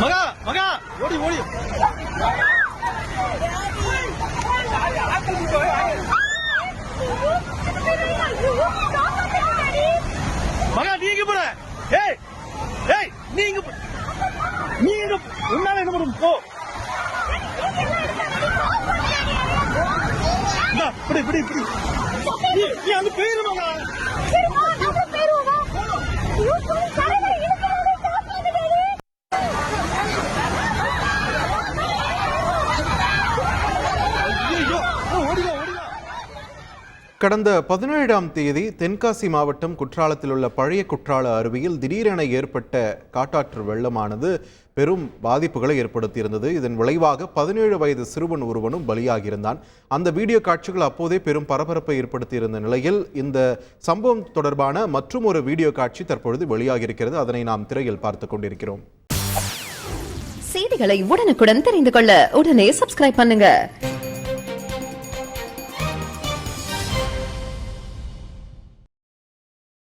மகா மகா. ஓடி ஓடி. மகா நீங்க போற ஏய் ஏய் நீங்க நீங்க உன்னால என்ன பண்ணும்? போ. இப்படி இப்படி இப்படி. நீ அங்க போயிரு மகா. கடந்த பதினேழாம் தேதி தென்காசி மாவட்டம் குற்றாலத்தில் உள்ள பழைய குற்றால அருவியில் திடீரென ஏற்பட்ட காட்டாற்று வெள்ளமானது பெரும் பாதிப்புகளை ஏற்படுத்தியிருந்தது. இதன் விளைவாக பதினேழு வயது சிறுவன் ஒருவனும் பலியாகியிருந்தான். அந்த வீடியோ காட்சிகள் அப்போதே பெரும் பரபரப்பை ஏற்படுத்தியிருந்த நிலையில் இந்த சம்பவம் தொடர்பான மற்றும் ஒரு வீடியோ காட்சி தற்பொழுது வெளியாகியிருக்கிறது. அதனை நாம் திரையில் பார்த்துக் கொண்டிருக்கிறோம். செய்திகளை உடனுக்குடன் தெரிந்து கொள்ள உடனே சப்ஸ்கிரைப் பண்ணுங்க.